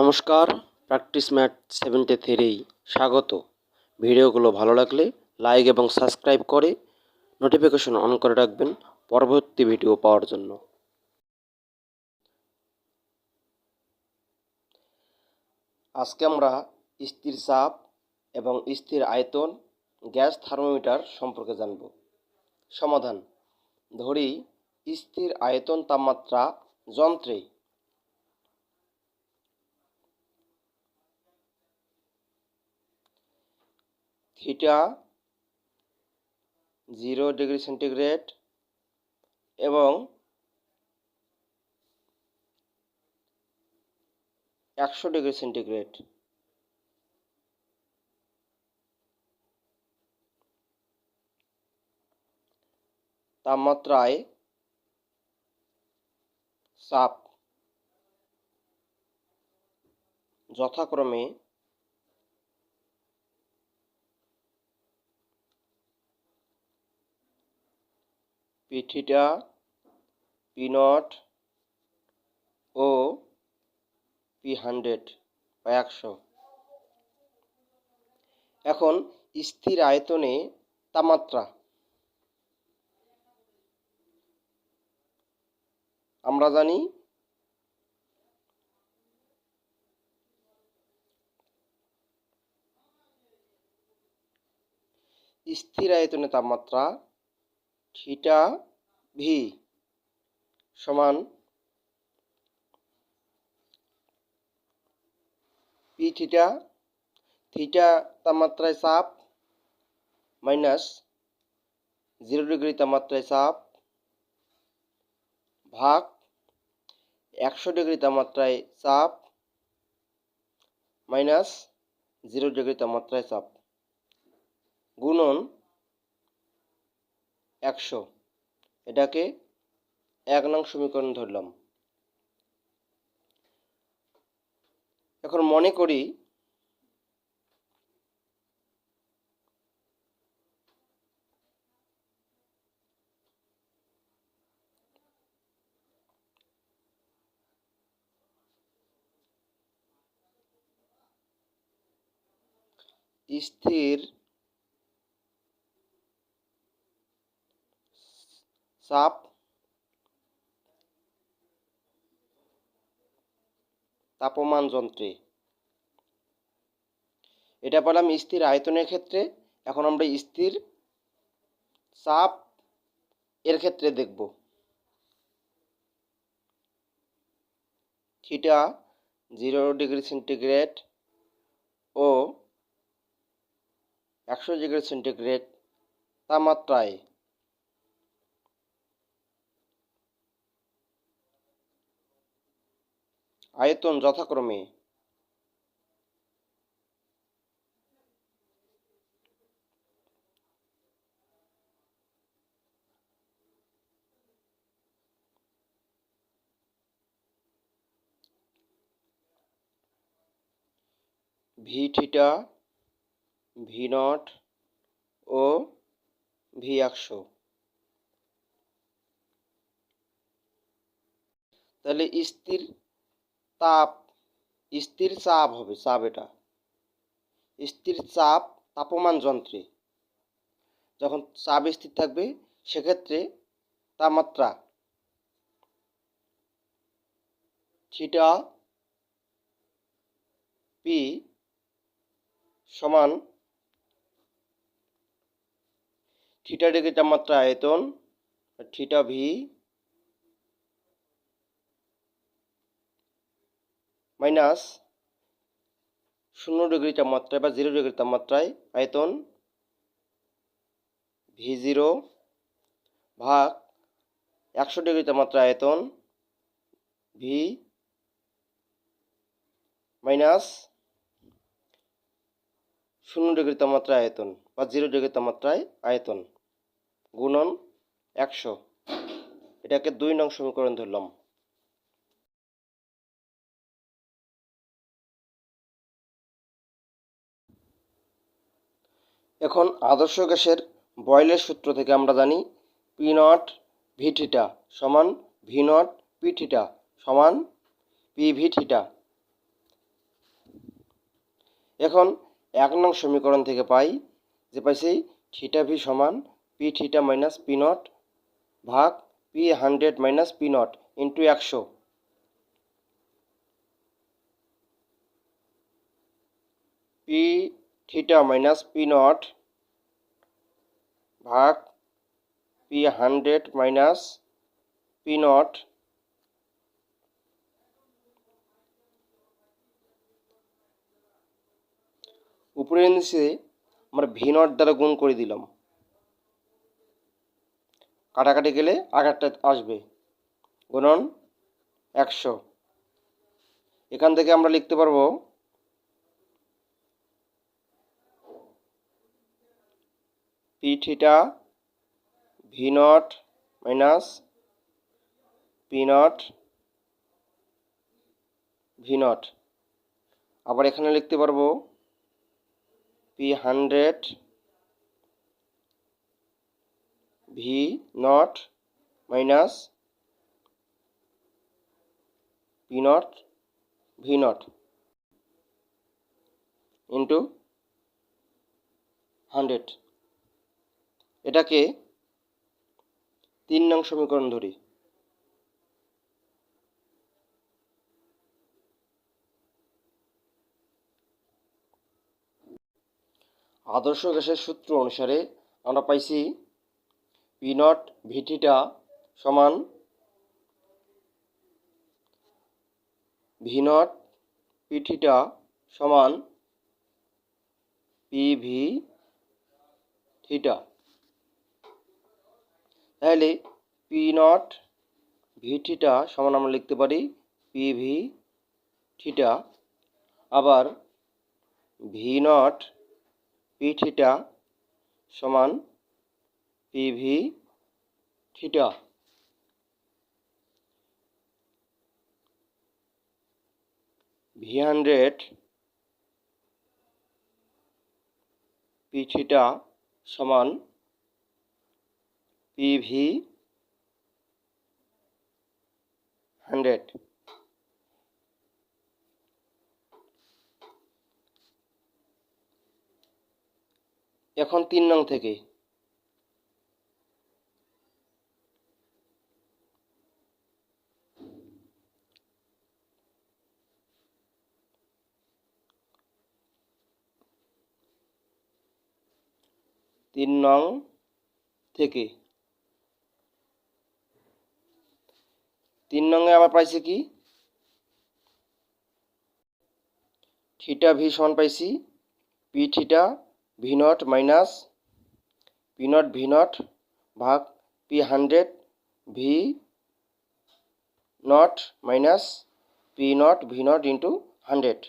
নমস্কার, practice mat seventy three স্বাগত। ভিডিওগুলো ভালো লাগলে লাইক এবং সাবস্ক্রাইব করে নোটিফিকেশন অন করে রাখবেন পরবর্তী ভিডিও পাওয়ার জন্য। আজকে আমরা স্থির চাপ এবং স্থির আয়তন, গ্যাস থার্মোমিটার সম্পর্কে জানব। সমাধান, ধরি স্থির আয়তন তাপমাত্রা যন্ত্রে থিটা জিরো ডিগ্রি সেন্টিগ্রেড এবং একশো ডিগ্রি সেন্টিগ্রেড তাপমাত্রায় চাপ যথাক্রমে পিঠিটা পিনট ও পি হান্ড্রেড বা একশো। এখন স্থির আয়তনে তাপমাত্রা। আমরা জানি স্থির আয়তনে তাপমাত্রা থিটা ভি সমান পি থিটা থিটা তাপমাত্রায় চাপ মাইনাস জিরো ডিগ্রি তাপমাত্রায় চাপ ভাগ একশো ডিগ্রি তাপমাত্রায় চাপ মাইনাস জিরো ডিগ্রি তাপমাত্রায় চাপ। গুণন একশো। এটাকে এক নং সমীকরণ ধরলাম। এখন মনে করি স্থির চাপ তাপমান যন্ত্রে। এটা পেলাম স্থির আয়তনের ক্ষেত্রে। এখন আমরা স্থির চাপ এর ক্ষেত্রে দেখব। থিটা জিরো ডিগ্রি সেন্টিগ্রেড ও একশো ডিগ্রি সেন্টিগ্রেড তাপমাত্রায় আয়তন যথাক্রমে। ভি থিটা ভি নট ও ভি একশো তাহলে স্থির তাপ, স্থির চাপ হবে, চাপ এটা। স্থির চাপ তাপমান যন্ত্রে। যখন চাপ স্থির থাকবে, সেক্ষেত্রে তাপমাত্রা থিটা পি সমান থিটা ডিগ্রি তাপমাত্রা আয়তন থিটা ভি মাইনাস শূন্য ডিগ্রি তাপমাত্রায় বা জিরো ডিগ্রি তাপমাত্রায় আয়তন ভি জিরো ভাগ একশো ডিগ্রি তাপমাত্রা আয়তন ভি মাইনাস শূন্য ডিগ্রি তাপমাত্রা আয়তন বা জিরো ডিগ্রি তাপমাত্রায় আয়তন গুণন একশো। এটাকে দুই নং সমীকরণ ধরলাম। এখন আদর্শ গ্যাসের বয়লের সূত্র থেকে আমরা জানি পি নট ভি থিটা সমান ভি নট পি থিটা সমান পি ভি থিটা। এখন এক নং সমীকরণ থেকে পাই যে পাইছি থিটা ভি সমান P theta minus P naught ভাগ P hundred minus P naught into একশো। P theta minus P naught ভাগ P hundred minus P naught উপরে নিচে আমরা ভি নট দ্বারা গুণ করে দিলাম। কাটাকাটি গেলে আগেরটা আসবে। গুণন একশো। এখান থেকে আমরা লিখতে পারব P theta V naught minus P naught V naught আবার এখানে লিখতে পারব P hundred V naught minus P naught V naught into hundred এটাকে তিন নং সমীকরণ ধরি। আদর্শ গ্যাসের সূত্র অনুসারে আমরা পাইছি পি নট ভিটিটা সমান ভি নট পিঠিটা সমান পি ভি থিটা। তাহলে পি নট ভি থিটা সমান আমরা লিখতে পারি পি ভি থিটা আবার ভি নট পি থিটা সমান P V theta V hundred P theta সমান পি ভি হান্ড্রেড এখন তিন নং থেকে। তিন নং থেকে। তিন নঙ্গে আমার পাইছি কি? থিটা ভি সমান পাইছি, P theta V naught minus P naught V naught ভাগ P hundred V naught minus P naught V naught into hundred.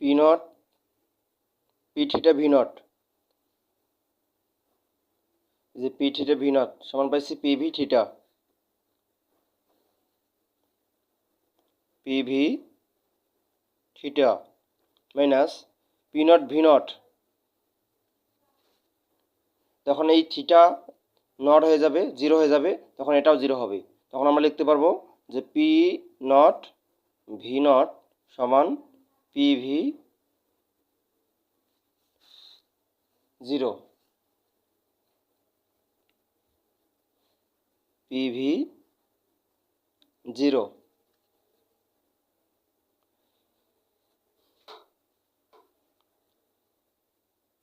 P naught, P theta V naught যে পি থিটা ভি নট সমান পাইছি P V theta P V theta minus P naught V naught তখন এই theta not হয়ে যাবে zero হয়ে যাবে, তখন এটাও জিরো হবে। তখন আমরা লিখতে পারব যে পি নট ভি নট সমান P V zero P V zero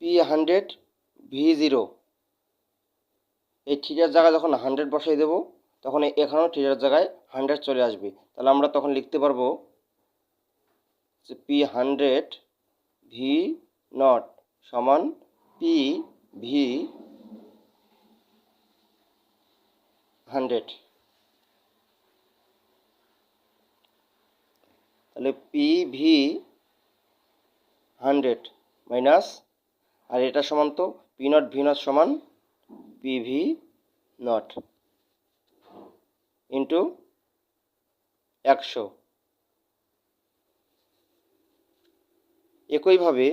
P hundred V zero এই থিটার জায়গায় যখন হান্ড্রেড বসাই দেবো, তখন এখানেও থিটার জায়গায় হান্ড্রেড চলে আসবে। তাহলে আমরা তখন লিখতে পারব যে পি হান্ড্রেড ভি নট সমান পি ভি হান্ড্রেড তাহলে পি ভি হান্ড্রেড মাইনাস আর এটা সমান তো পি নট ভি নট সমান পি ভি নট ইন্টু একশো। একইভাবে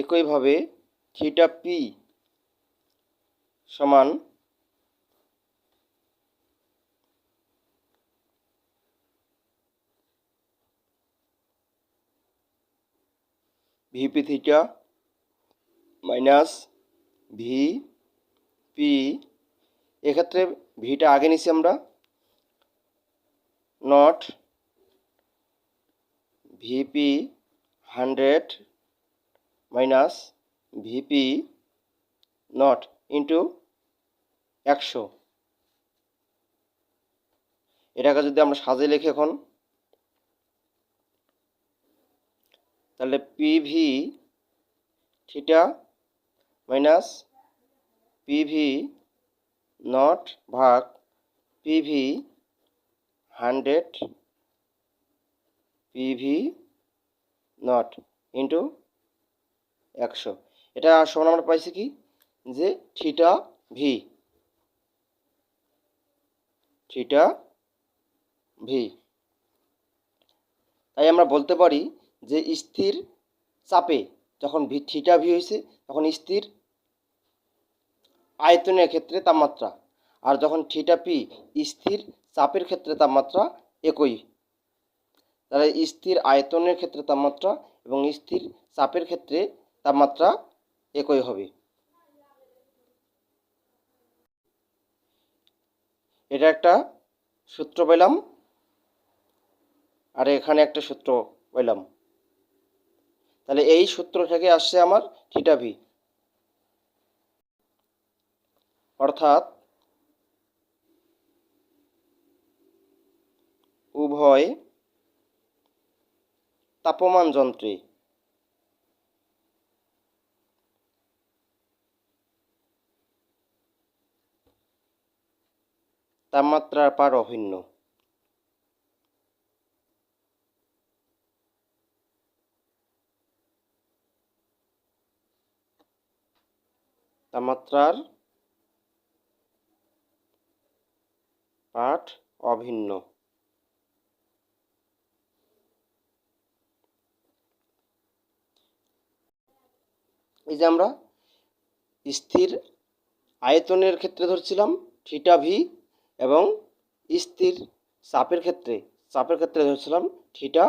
একইভাবে থিটা পি সমান V P theta minus V P এক্ষেত্রে ভিটা আগে নিছি আমরা। Naught V P hundred minus V P naught into একশো। এটাকে যদি আমরা সাজে লিখি এখন, তাহলে P V theta minus P V naught ভাগ P V hundred P V naught into একশো। এটা সমান আমরা পাইছি কি? যে থিটা ভি থিটা ভি তাই আমরা বলতে পারি যে স্থির চাপে যখন ভি থিটা ভি হয়েছে তখন স্থির আয়তনের ক্ষেত্রে তাপমাত্রা। আর যখন থিটা পি স্থির চাপের ক্ষেত্রে তাপমাত্রা একই। তাহলে স্থির আয়তনের ক্ষেত্রে তাপমাত্রা এবং স্থির চাপের ক্ষেত্রে তাপমাত্রা একই হবে। এটা একটা সূত্র পেলাম, আর এখানে একটা সূত্র পেলাম। তাহলে এই সূত্র থেকে আসছে আমার থিটা ভি। অর্থাৎ উভয় তাপমান যন্ত্রে তাপমাত্রার পার অভিন্ন। তাপমাত্রার পাঠ অভিন্ন। এই যে আমরা স্থির আয়তনের ক্ষেত্রে ধরছিলাম, থিটা ভি এবং স্থির চাপের ক্ষেত্রে চাপের ক্ষেত্রে ধরেছিলাম থিটা